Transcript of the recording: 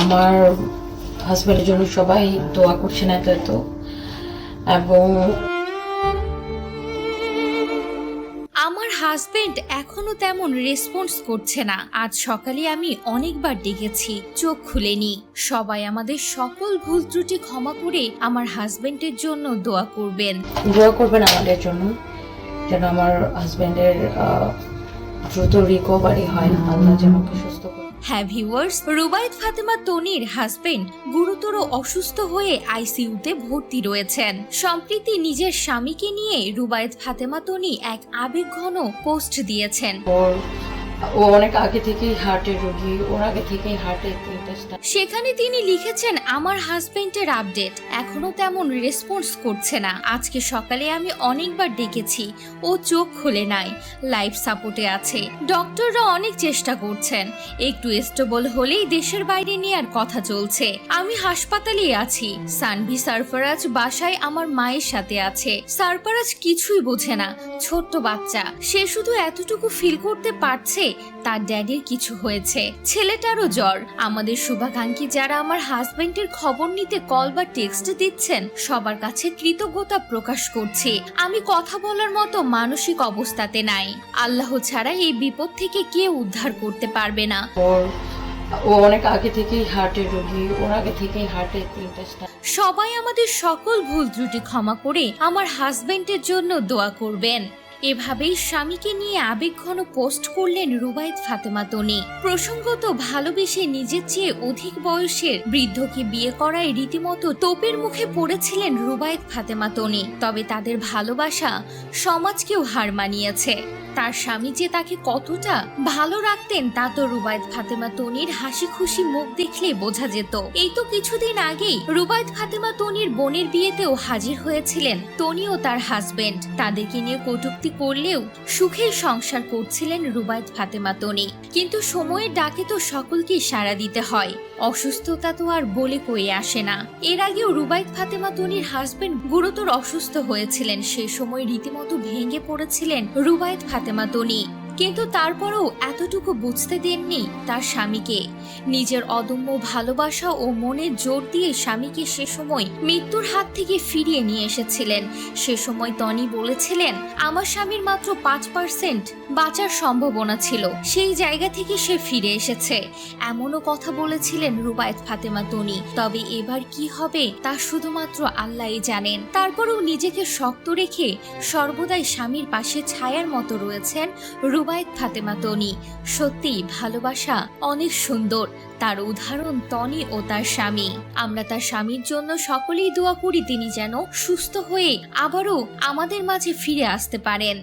আমার হাজব্যান্ডের জন্য সবাই দোয়া করছেন এত এত। এবং আমার হাজবেন্ড এখনও তেমন রেসপন্স করছে না। আজ সকালে আমি অনেকবার ডেকেছি চোখ খুলেনি। সবাই আমাদের সকল ভুল ত্রুটি ক্ষমা করে আমার হাজবেন্ডের জন্য দোয়া করবেন। দোয়া করবেন আমাদের জন্য যেন আমার হাজব্যান্ডের দ্রুত রিকভারি হয়। আল্লাহ যেন সুস্থ করে হ্যাঁ ভিউয়ার্স রুবায়েত ফাতেমা তনির হাজবেন্ড গুরুতর অসুস্থ হয়ে আইসিইউতে ভর্তি রয়েছেন। সম্প্রীতি নিজের স্বামীকে নিয়ে রুবায়েত ফাতেমা তনি এক আবেগঘন পোস্ট দিয়েছেন। ও অনেক আগে থেকেই হার্টের রোগী, ওর আগে থেকেই হার্টের সেখানে তিনি লিখেছেন, আমার হাজবেন্ডের আপডেট এখনও তেমন রেসপন্স করছে না। আজকে সকালে আমি অনেকবার ডেকেছি ও চোখ খুলে নাই লাইফ সাপোর্টে আছে। ডক্টররা অনেক চেষ্টা করছেন, একটু স্টেবল হলেই দেশের বাইরে নেয়ার কথা চলছে। আমি হাসপাতালেই আছি, সানভি সারফারাজ বাসায় আমার মায়ের সাথে আছে। সারফারাজ কিছুই বোঝে না, ছোট্ট বাচ্চা, সে শুধু এতটুকু ফিল করতে পারছে তার ড্যাডির কিছু হয়েছে। ছেলেটারও জ্বর। আমাদের শুভাকাঙ্ক্ষী যারা আমার হাজবেন্ডের খবর নিতে কল বা টেক্সট দিচ্ছেন সবার কাছে কৃতজ্ঞতা প্রকাশ করছি। আমি কথা বলার মতো মানসিক অবস্থাতে নাই। আল্লাহ ছাড়া এই বিপদ থেকে কেউ উদ্ধার করতে পারবে না। ও অনেক আগে থেকেই হার্টের রোগী ওর আগে থেকেই হার্টের তিনটা সবাই আমাদের সকল ভুল ত্রুটি ক্ষমা করে আমার হাজবেন্ডের জন্য দোয়া করবেন। এভাবেই স্বামীকে নিয়ে আবেগঘন পোস্ট করলেন রুবায়ত ফাতেমা তনি। প্রসঙ্গত ভালোবেসে নিজের চেয়ে অধিক বয়সের বৃদ্ধকে বিয়ে করায় রীতিমতো তোপের মুখে পড়েছিলেন রুবায়েত ফাতেমা তনি। তবে তাদের ভালোবাসা সমাজকেও হার মানিয়েছে। তার স্বামী যে তাকে কতটা ভালো রাখতেন তা তো রুবায়েত ফাতেমা তনির হাসি খুশি মুখ দেখলে বোঝা যেত। এই তো কিছুদিন আগেই রুবায়েত ফাতেমা তনির বোনের বিয়েতেও হাজির হয়েছিলেন তনি ও তার হাজবেন্ড তাদেরকে নিয়ে কটূক্তি করলেও সুখে সংসার করছিলেন রুবায়েত ফাতেমা তনি। কিন্তু সময়ের ডাকে তো সকলকেই সাড়া দিতে হয়। অসুস্থতা তো আর বলে কয়ে আসে না। এর আগেও রুবায়েত ফাতেমা তনির হাজবেন্ড গুরুতর অসুস্থ হয়েছিলেন। সে সময় রীতিমতো ভেঙে পড়েছিলেন রুবায়েত ফাতেমা তনি কিন্তু তারপরেও এতটুকু বুঝতে দেননি তার স্বামীকে। নিজের অদম্য ভালোবাসা ও মনের জোর দিয়ে স্বামীকে সে সময় মৃত্যুর হাত থেকে ফিরিয়ে নিয়ে এসেছিলেন। সে সময় তনি বলেছিলেন, আমার স্বামীর মাত্র পাঁচ পার্সেন্ট বাঁচার সম্ভাবনা ছিল। সেই জায়গা থেকে সে ফিরে এসেছে। এমনও কথা বলেছিলেন রুবায়েত ফাতেমা তনি তবে এবার কি হবে তা শুধুমাত্র আল্লাহই জানেন। তারপরেও নিজেকে শক্ত রেখে সর্বদাই স্বামীর পাশে ছায়ার মতো রয়েছেন রুবায়েত ফাতেমা তনি। সত্যি ভালোবাসা অনেক সুন্দর। তার উদাহরণ তনি ও তার স্বামী। আমরা তার স্বামীর জন্য সকলেই দোয়া করি তিনি যেন সুস্থ হয়ে আবারও আমাদের মাঝে ফিরে আসতে পারেন।